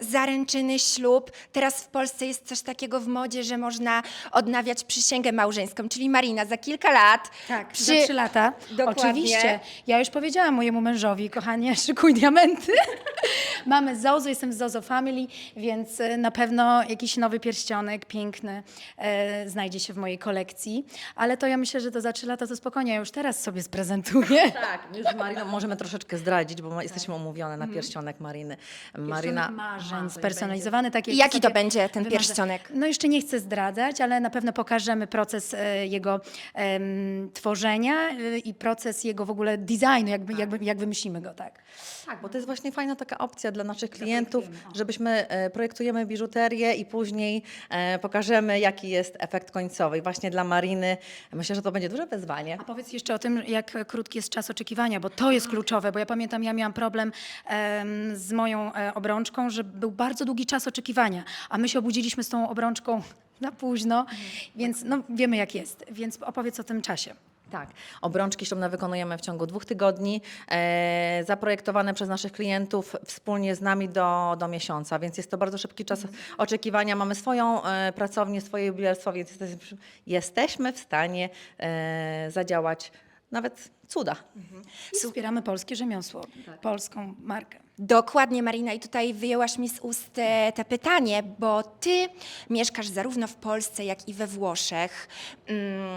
zaręczyny, ślub. Teraz w Polsce jest coś takiego w modzie, że można odnawiać przysięgę małżeńską, czyli Marina, za kilka lat. Tak, przy- za trzy lata. Dokładnie. Oczywiście. Ja już powiedziałam mojemu mężowi, kochanie, szykuj diamenty. Mamy Zozo, jestem z Zozo Family, więc e, na pewno jakiś nowy pierścionek piękny e, znajdzie się w mojej kolekcji. Ale to ja myślę, że to za trzy lata to spokojnie, ja już teraz sobie sprezentuję. Tak, już Mariną możemy troszeczkę zdradzić, bo ma- jesteśmy umówione na pierścionek Mariny. Marina marzeń, spersonalizowany, tak I jak jaki to będzie ten wymarzę- pierścionek? No jeszcze nie chcę zdradzać, ale na pewno pokażemy proces e, jego em, tworzenia e, i proces jego w ogóle designu, jakby, jakby, jak wymyślimy go, tak. Tak, bo to jest właśnie fajna taka opcja dla naszych klientów, żebyśmy e, projektujemy biżuterię i później e, pokażemy, jaki jest efekt końcowy. I właśnie dla Mariny myślę, że to będzie duże wyzwanie. A powiedz jeszcze o tym, jak krótki jest czas oczekiwania, bo to jest kluczowe, bo ja pamiętam, ja miałam problem em, z moją e, obrączką, że był bardzo długi czas oczekiwania, a my się obudziliśmy z tą obrączką na późno, więc no, wiemy jak jest. Więc opowiedz o tym czasie. Tak, obrączki ślubne wykonujemy w ciągu dwóch tygodni, e, zaprojektowane przez naszych klientów wspólnie z nami do, do miesiąca, więc jest to bardzo szybki czas oczekiwania. Mamy swoją e, pracownię, swoje jubilerstwo, więc jesteśmy, jesteśmy w stanie e, zadziałać nawet cuda. I wspieramy polskie rzemiosło, polską markę. Dokładnie, Marina, i tutaj wyjęłaś mi z ust e, te pytanie, bo ty mieszkasz zarówno w Polsce, jak i we Włoszech. Mm,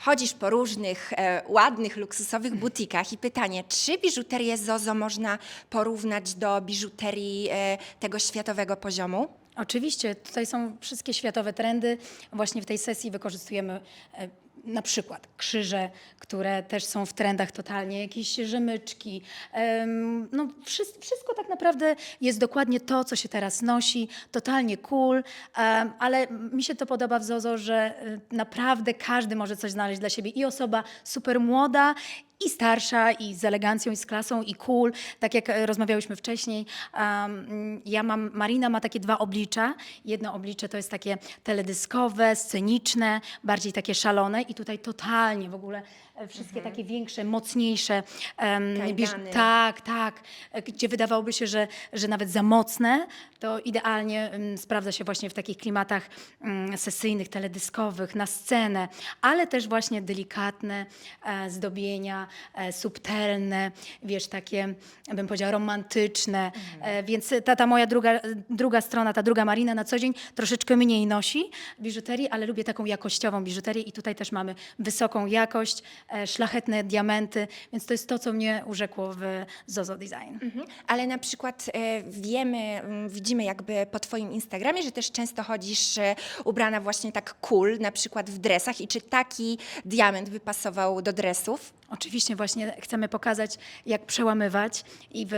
chodzisz po różnych e, ładnych, luksusowych butikach i pytanie, czy biżuterię Zozo można porównać do biżuterii e, tego światowego poziomu? Oczywiście, tutaj są wszystkie światowe trendy. Właśnie w tej sesji wykorzystujemy e, na przykład krzyże, które też są w trendach totalnie, jakieś rzemyczki. em, No, wszystko, tak naprawdę jest dokładnie to, co się teraz nosi, totalnie cool, ale mi się to podoba w Zozo, że e, naprawdę każdy może coś znaleźć dla siebie i osoba super młoda, i starsza, i z elegancją, i z klasą, i cool. Tak jak e, rozmawiałyśmy wcześniej, um, ja mam, Marina ma takie dwa oblicza. Jedno oblicze to jest takie teledyskowe, sceniczne, bardziej takie szalone i tutaj totalnie w ogóle e, wszystkie takie większe, mocniejsze. Um, tak, tak. E, Gdzie wydawałoby się, że, że nawet za mocne, to idealnie mm, sprawdza się właśnie w takich klimatach mm, sesyjnych, teledyskowych, na scenę, ale też właśnie delikatne e, zdobienia, e, subtelne, wiesz, takie, bym powiedziała, romantyczne. E, więc ta, ta moja druga, druga strona, ta druga Marina na co dzień troszeczkę mniej nosi biżuterii, ale lubię taką jakościową biżuterię i tutaj też mamy wysoką jakość, e, szlachetne diamenty, więc to jest to, co mnie urzekło w Zozo Design. Mhm. Ale na przykład e, wiemy, mm, widzimy jakby po Twoim Instagramie, że też często chodzisz e, ubrana właśnie tak cool, na przykład w dresach. I czy taki diament by pasował do dresów? Oczywiście właśnie chcemy pokazać, jak przełamywać i w,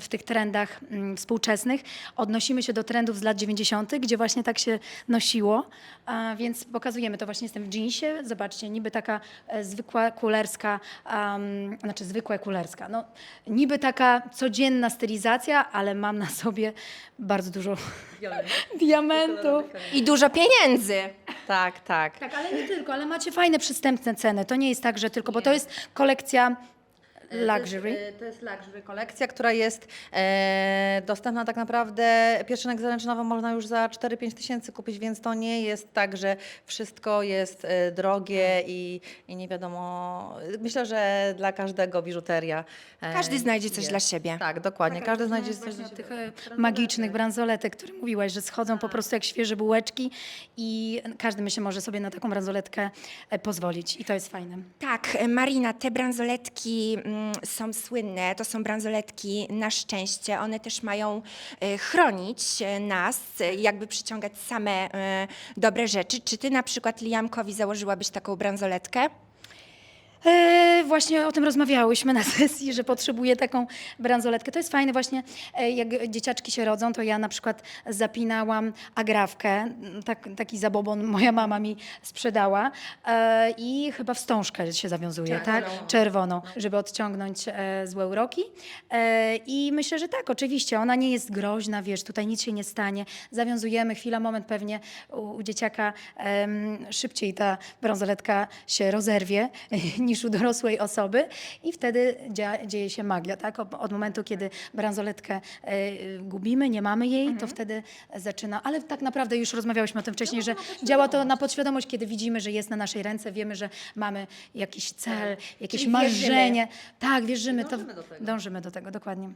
w tych trendach mm, współczesnych odnosimy się do trendów z lat 90., gdzie właśnie tak się nosiło, a, więc pokazujemy to właśnie jestem w jeansie, zobaczcie, niby taka e, zwykła kulerska, um, znaczy zwykła kulerska, no niby taka codzienna stylizacja, ale mam na sobie bardzo dużo diamentów. I dużo pieniędzy. Tak, tak. Tak, ale nie tylko, ale macie fajne przystępne ceny. To nie jest tak, że tylko, bo to jest kolekcja luxury. To jest, e, to jest luxury kolekcja, która jest e, dostępna tak naprawdę. Pierścionek zaręczynowy można już za 4-5 tysięcy kupić, więc to nie jest tak, że wszystko jest e, drogie i, i nie wiadomo. Myślę, że dla każdego biżuteria. e, Każdy znajdzie coś jest. dla siebie. Tak, dokładnie. Każdy znajdzie coś dla tych e, magicznych bransoletek, które mówiłaś, że schodzą po prostu jak świeże bułeczki i każdy myślę może sobie na taką bransoletkę e, pozwolić i to jest fajne. Tak, Marina, te bransoletki mm, są słynne. To są bransoletki na szczęście. One też mają e, chronić e, nas, e, jakby przyciągać same dobre rzeczy. Czy ty na przykład Liamkowi założyłabyś taką bransoletkę? Właśnie o tym rozmawiałyśmy na sesji, że potrzebuję taką bransoletkę. To jest fajne właśnie, e, jak dzieciaczki się rodzą, to ja na przykład zapinałam agrafkę, m, tak, taki zabobon moja mama mi sprzedała e, i chyba wstążkę się zawiązuje, tak? Czerwoną, żeby odciągnąć e, złe uroki. I myślę, że tak, oczywiście, ona nie jest groźna, wiesz, tutaj nic się nie stanie. Zawiązujemy, chwila, moment pewnie u, u dzieciaka szybciej ta bransoletka się rozerwie niż u dorosłej osoby i wtedy dzia, dzieje się magia, tak? Od, momentu, kiedy bransoletkę e, gubimy, nie mamy jej, to wtedy zaczyna, ale tak naprawdę już rozmawiałyśmy o tym wcześniej, że działa to na podświadomość, kiedy widzimy, że jest na naszej ręce, wiemy, że mamy jakiś cel, jakieś Czyli wierzymy. marzenie. Tak, wierzymy, Dążymy to do tego. dążymy do tego, dokładnie.